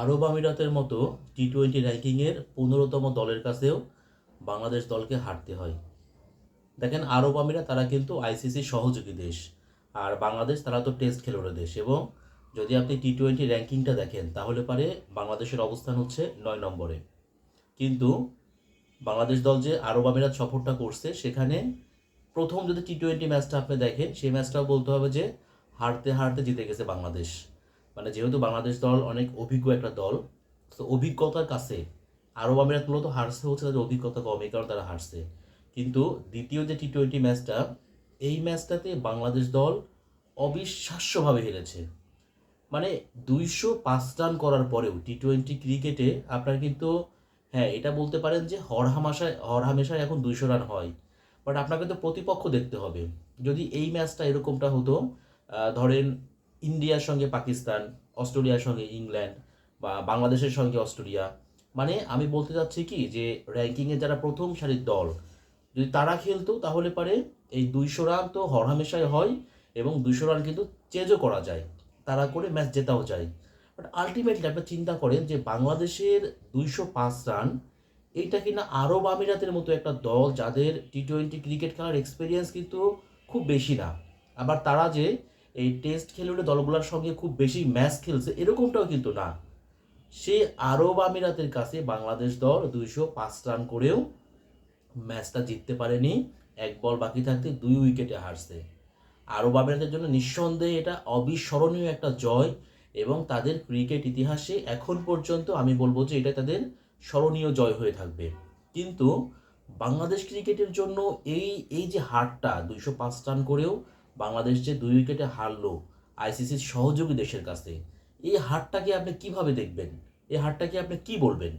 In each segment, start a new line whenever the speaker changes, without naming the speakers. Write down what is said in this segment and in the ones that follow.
আরব আমিরাতের মতো T twenty র্যাঙ্কিংয়ের পনেরোতম দলের কাছেও বাংলাদেশ দলকে হারতে হয়। দেখেন, আরব আমিরা তারা কিন্তু আইসিসি সহযোগী দেশ, আর বাংলাদেশ তারা তো টেস্ট খেলোয়াড়ের দেশ এবং যদি আপনি টি টোয়েন্টি র্যাঙ্কিংটা দেখেন, তাহলে পারে বাংলাদেশের অবস্থান হচ্ছে নয় নম্বরে। কিন্তু বাংলাদেশ দল যে আরব আমিরাত সফরটা করছে, সেখানে প্রথম যদি টি টোয়েন্টি ম্যাচটা আপনি দেখেন, সেই ম্যাচটাও বলতে হবে যে হারতে হারতে জিতে গেছে বাংলাদেশ। মানে যেহেতু বাংলাদেশ দল অনেক অভিজ্ঞ একটা দল, তো অভিজ্ঞতার কাছে আরব আমিরাত মূলত হারছে হচ্ছে তাদের অভিজ্ঞতা কম কারণে তারা হারছে। কিন্তু দ্বিতীয় যে টি টোয়েন্টি ম্যাচটা এই ম্যাচটাতে বাংলাদেশ দল অবিশ্বাস্যভাবে হেরেছে। মানে দুইশো পাঁচ রান করার পরেও টি টোয়েন্টি ক্রিকেটে আপনার কিন্তু হ্যাঁ এটা বলতে পারেন যে হরহামাশায় হরহামেশায় এখন দুইশো রান হয়। বাট আপনাকে তো প্রতিপক্ষ দেখতে হবে। যদি এই ম্যাচটা এরকমটা হতো ধরেন ইন্ডিয়ার সঙ্গে পাকিস্তান, অস্ট্রেলিয়ার সঙ্গে ইংল্যান্ড বা বাংলাদেশের সঙ্গে অস্ট্রেলিয়া। মানে আমি বলতে চাচ্ছি কি যে র্যাঙ্কিংয়ে যারা প্রথম সারির দল, যদি তারা খেলতো তাহলে পারে এই দুইশো রান তো হরহামেশাই হয় এবং দুইশো রান কিন্তু চেঞ্জও করা যায়, তারা করে ম্যাচ জেতাও যায়। বাট আলটিমেটলি আপনি চিন্তা করেন যে বাংলাদেশের দুইশো পাঁচ রান, এইটা কিনা আরব আমিরাতের মতো একটা দল যাদের টি টোয়েন্টি ক্রিকেট খেলার এক্সপিরিয়েন্স কিন্তু খুব বেশি না। আবার তারা যে এই টেস্ট খেলুড়ে দলগুলোর সঙ্গে খুব বেশি ম্যাচ খেলছে, এরকমটাও কিন্তু না। সে আরব আমিরাতের কাছে বাংলাদেশ দল দুইশো পাঁচ রান করেও ম্যাচটা জিততে পারেনি। এক বল বাকি থাকতে দুই উইকেটে হারছে। আরব আমিরাতের জন্য নিঃসন্দেহে এটা অবিস্মরণীয় একটা জয় এবং তাদের ক্রিকেট ইতিহাসে এখন পর্যন্ত আমি বলব যে এটা তাদের স্মরণীয় জয় হয়ে থাকবে। কিন্তু বাংলাদেশ ক্রিকেটের জন্য এই এই যে হারটা দুইশো পাঁচ রান করেও বাংলাদেশ যে দুই উইকেটে হারলো আইসিসির সহযোগী দেশের কাছে, এই হারটাকে আপনি কীভাবে দেখবেন? এই হারটাকে আপনি কি বলবেন?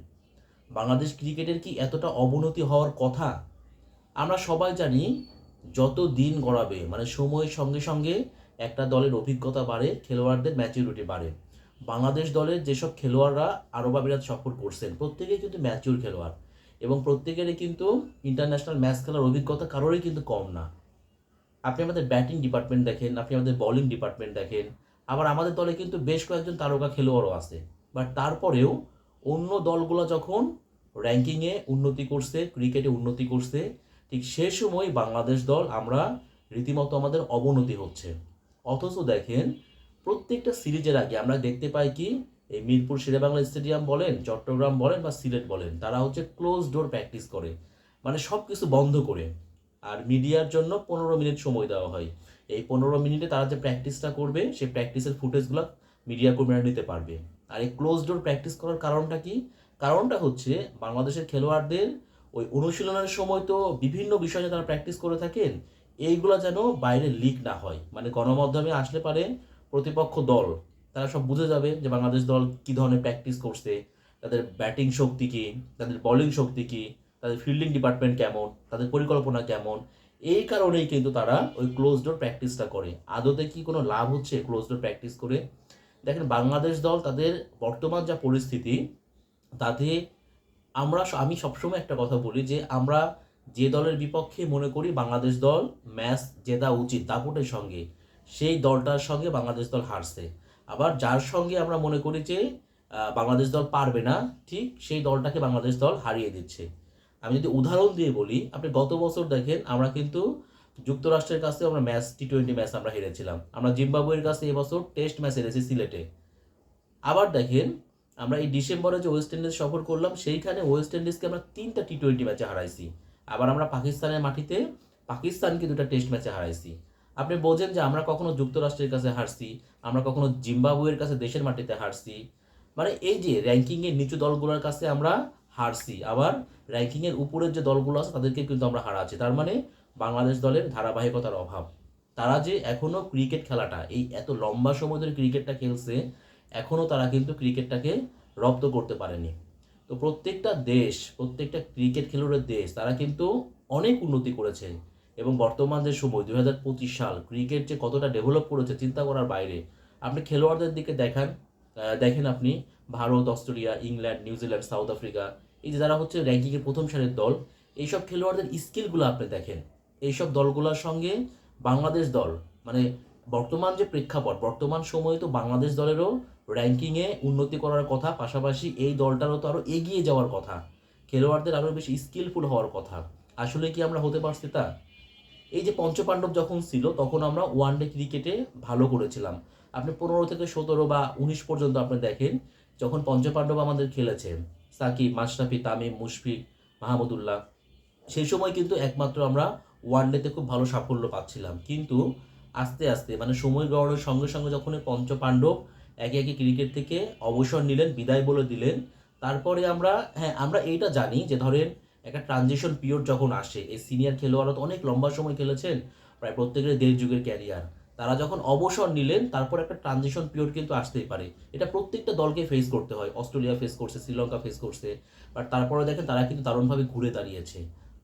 বাংলাদেশ ক্রিকেটের কি এতটা অবনতি হওয়ার কথা? আমরা সবাই জানি যত দিন গড়াবে মানে সময়ের সঙ্গে সঙ্গে একটা দলের অভিজ্ঞতা বাড়ে, খেলোয়াড়দের ম্যাচিউরিটি বাড়ে। বাংলাদেশ দলের যেসব খেলোয়াড়রা আরব আমিরাত সফর করছেন, প্রত্যেকেই কিন্তু ম্যাচিউর খেলোয়াড় এবং প্রত্যেকেরই কিন্তু ইন্টারন্যাশনাল ম্যাচ খেলার অভিজ্ঞতা কারোরই কিন্তু কম না। আপনি আমাদের ব্যাটিং ডিপার্টমেন্ট দেখেন, আপনি আমাদের বোলিং ডিপার্টমেন্ট দেখেন, আবার আমাদের দলে কিন্তু বেশ কয়েকজন তারকা খেলোয়াড়ও আছে। বাট তারপরেও অন্য দলগুলো যখন র্যাঙ্কিংয়ে উন্নতি করছে ক্রিকেটে উন্নতি করছে, ঠিক সে সময় বাংলাদেশ দল আমরা রীতিমতো আমাদের অবনতি হচ্ছে। অথচ দেখেন, প্রত্যেকটা সিরিজের আগে আমরা দেখতে পাই কি, এই মিরপুর শেরেবাংলা স্টেডিয়াম বলেন, চট্টগ্রাম বলেন বা সিলেট বলেন, তারা হচ্ছে ক্লোজ ডোর প্র্যাকটিস করে। মানে সব কিছু বন্ধ করে। আর মিডিয়ার জন্য পনেরো মিনিট সময় দেওয়া হয়। এই পনেরো মিনিটে তারা যে প্র্যাকটিসটা করবে, সেই প্র্যাকটিসের ফুটেজগুলো মিডিয়া কর্মীরা নিতে পারবে। আর এই ক্লোজ ডোর প্র্যাকটিস করার কারণটা কি? কারণটা হচ্ছে বাংলাদেশের খেলোয়াড়দের ওই অনুশীলনের সময় তো বিভিন্ন বিষয় তারা প্র্যাকটিস করে থাকেন, এইগুলো যেন বাইরে লিক না হয়। মানে গণমাধ্যমে আসলে পারে প্রতিপক্ষ দল, তারা সব বুঝে যাবে যে বাংলাদেশ দল কি ধরনের প্র্যাকটিস করছে, তাদের ব্যাটিং শক্তি কি, তাদের বলিং শক্তি কি তাদের ফিল্ডিং ডিপার্টমেন্ট কেমন, তাদের পরিকল্পনা কেমন, এই কারণেই কিন্তু তারা ওই ক্লোজ ডোর প্র্যাকটিসটা করে। আদতে কি কোনো লাভ হচ্ছে ক্লোজ ডোর প্র্যাকটিস করে? দেখেন, বাংলাদেশ দল তাদের বর্তমান যা পরিস্থিতি, তাতে আমরা আমি সবসময় একটা কথা বলি যে, আমরা যে দলের বিপক্ষে মনে করি বাংলাদেশ দল ম্যাচ জেতা উচিত দাপুটের সঙ্গে, সেই দলটার সঙ্গে বাংলাদেশ দল হারছে। আবার যার সঙ্গে আমরা মনে করি যে বাংলাদেশ দল পারবে না, ঠিক সেই দলটাকে বাংলাদেশ দল হারিয়ে দিচ্ছে। আমি যদি উদাহরণ দিয়ে বলি, আপনি গত বছর দেখেন আমরা কিন্তু যুক্তরাষ্ট্রের কাছে আমরা ম্যাচ টি টোয়েন্টি ম্যাচ আমরা হেরেছিলাম। আমরা জিম্বাবুয়ের কাছে এবছর টেস্ট ম্যাচ হেরেছি সিলেটে। আবার দেখেন, আমরা এই ডিসেম্বরে যে ওয়েস্ট ইন্ডিজ সফর করলাম, সেইখানে ওয়েস্ট ইন্ডিজকে আমরা তিনটা টি টোয়েন্টি ম্যাচে হারাইছি। আবার আমরা পাকিস্তানের মাটিতে পাকিস্তানকে দুটা টেস্ট ম্যাচে হারাইছি। আপনি বোঝেন যে আমরা কখনো যুক্তরাষ্ট্রের কাছে হারছি, আমরা কখনো জিম্বাবুয়ের কাছে দেশের মাটিতে হারছি। মানে এই যে র্যাঙ্কিংয়ের নিচু দলগুলোর কাছে আমরা হারছি আবার র্যাঙ্কিংয়ের উপরের যে দলগুলো আছে, তাদেরকে কিন্তু আমরা হারাচ্ছি। তার মানে বাংলাদেশ দলের ধারাবাহিকতার অভাব। তারা যে এখনও ক্রিকেট খেলাটা, এই এত লম্বা সময় ধরে ক্রিকেটটা খেলছে, এখনও তারা কিন্তু ক্রিকেটটাকে রপ্ত করতে পারেনি। তো প্রত্যেকটা দেশ, প্রত্যেকটা ক্রিকেট খেলোয়াড়ের দেশ, তারা কিন্তু অনেক উন্নতি করেছে। এবং বর্তমান যে সময়, দুই হাজার পঁচিশ সাল ক্রিকেট যে কতটা ডেভেলপ করেছে, চিন্তা করার বাইরে। আপনি খেলোয়াড়দের দিকে দেখান। দেখেন আপনি Bharat, Australia, England, New Zealand, South Africa এই যে যারা হচ্ছে র্যাঙ্কিংয়ের প্রথম সারির দল, এইসব খেলোয়াড়দের স্কিলগুলো আপনি দেখেন। এইসব দলগুলোর সঙ্গে বাংলাদেশ দল মানে বর্তমান যে প্রেক্ষাপট, বর্তমান সময়ে তো বাংলাদেশ দলেরও র্যাঙ্কিংয়ে উন্নতি করার কথা, পাশাপাশি এই দলটারও তো আরও এগিয়ে যাওয়ার কথা, খেলোয়াড়দের আরও বেশি স্কিলফুল হওয়ার কথা। আসলে কি আমরা হতে পারছি তা? এই যে পঞ্চপাণ্ডব যখন ছিল, তখন আমরা ওয়ান ডে ক্রিকেটে ভালো করেছিলাম। আপনি পনেরো থেকে সতেরো বা উনিশ পর্যন্ত আপনি দেখেন, যখন পঞ্চপাণ্ডব আমাদের খেলেছে সাকিব মাশরাফি তামিম, মুশফিক মাহমুদুল্লাহ সেই সময় কিন্তু একমাত্র আমরা ওয়ান ডেতে খুব ভালো সাফল্য পাচ্ছিলাম। কিন্তু আস্তে আস্তে মানে সময় গড়ানোর সঙ্গে সঙ্গে যখন পঞ্চপাণ্ডব একে একে ক্রিকেট থেকে অবসর নিলেন, বিদায় বলে দিলেন, তারপরে আমরা হ্যাঁ আমরা এইটা জানি যে ধরেন একটা ট্রানজিশন পিরিয়ড যখন আসে, এই সিনিয়র খেলোয়াড়রা তো অনেক লম্বা সময় খেলেছেন, প্রায় প্রত্যেকের দেড় যুগের ক্যারিয়ার তারা যখন অবসর নিলেন, তারপর একটা ট্রানজিশন পিরিয়ড কিন্তু আসতেই পারে। এটা প্রত্যেকটা দলকে ফেস করতে হয়। অস্ট্রেলিয়া ফেস করছে, শ্রীলঙ্কা ফেস করছে। বাট তারপরে দেখেন তারা কিন্তু দারুণভাবে ঘুরে দাঁড়িয়েছে।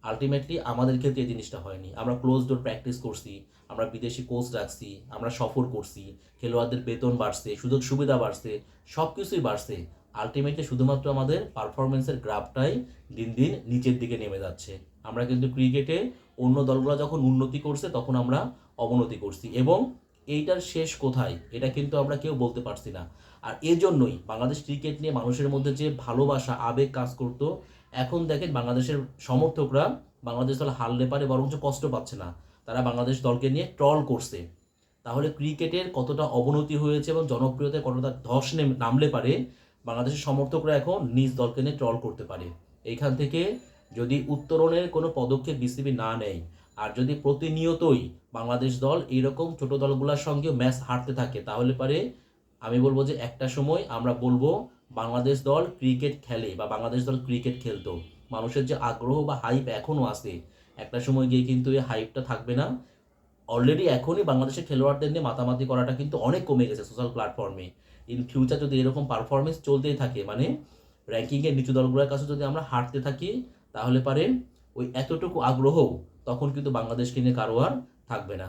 আলটিমেটলি আমাদের ক্ষেত্রে এই জিনিসটা হয়নি। আমরা ক্লোজ ডোর প্র্যাকটিস করছি, আমরা বিদেশি কোচ রাখছি, আমরা সফর করছি, খেলোয়াড়দের বেতন বাড়ছে সুযোগ সুবিধা বাড়ছে সব কিছুই বাড়ছে। আলটিমেটলি শুধুমাত্র আমাদের পারফরমেন্সের গ্রাফটাই দিন দিন নিচের দিকে নেমে যাচ্ছে। আমরা কিন্তু ক্রিকেটে অন্য দলগুলো যখন উন্নতি করছে, তখন আমরা অবনতি করছি। এবং এইটার শেষ কোথায়, এটা কিন্তু আমরা কেউ বলতে পারছি না। আর এজন্যই বাংলাদেশ ক্রিকেট নিয়ে মানুষের মধ্যে যে ভালোবাসা, আবেগ কাজ করতো, এখন দেখেন বাংলাদেশের সমর্থকরা বাংলাদেশ দল হারলে পারে বরঞ্চ কষ্ট পাচ্ছে না। তারা বাংলাদেশ দলকে নিয়ে ট্রল করছে। তাহলে ক্রিকেটের কতটা অবনতি হয়েছে এবং জনপ্রিয়তায় কতটা ধস নেম- নামলে পারে বাংলাদেশের সমর্থকরা এখন নিজ দলকে নিয়ে ট্রল করতে পারে। এইখান থেকে যদি উত্তরণের কোনো পদক্ষেপ বিসিবি না নেয়, আর যদি প্রতিনিয়তই বাংলাদেশ দল এইরকম ছোট দলগুলোর সঙ্গে ম্যাচ হারতে থাকে, তাহলে পারে আমি বলব যে একটা সময় আমরা বলব বাংলাদেশ দল ক্রিকেট খেলে বা বাংলাদেশ দল ক্রিকেট খেলতো। মানুষের যে আগ্রহ বা হাইপ এখনও আছে, একটা সময় গিয়ে কিন্তু এই হাইপটা থাকবে না। অলরেডি এখনই বাংলাদেশের খেলোয়াড়দের নিয়ে মাতামাতি করাটা কিন্তু অনেক কমে গেছে সোশ্যাল প্ল্যাটফর্মে ইন ফিউচার যদি এরকম পারফরমেন্স চলতেই থাকে মানে র্যাঙ্কিংয়ের নিচু দলগুলোর কাছে যদি আমরা হারতে থাকি, তাহলে পারে ওই এতটুকু আগ্রহ তখন কিন্তু বাংলাদেশকে নিয়ে কারও আর থাকবে না।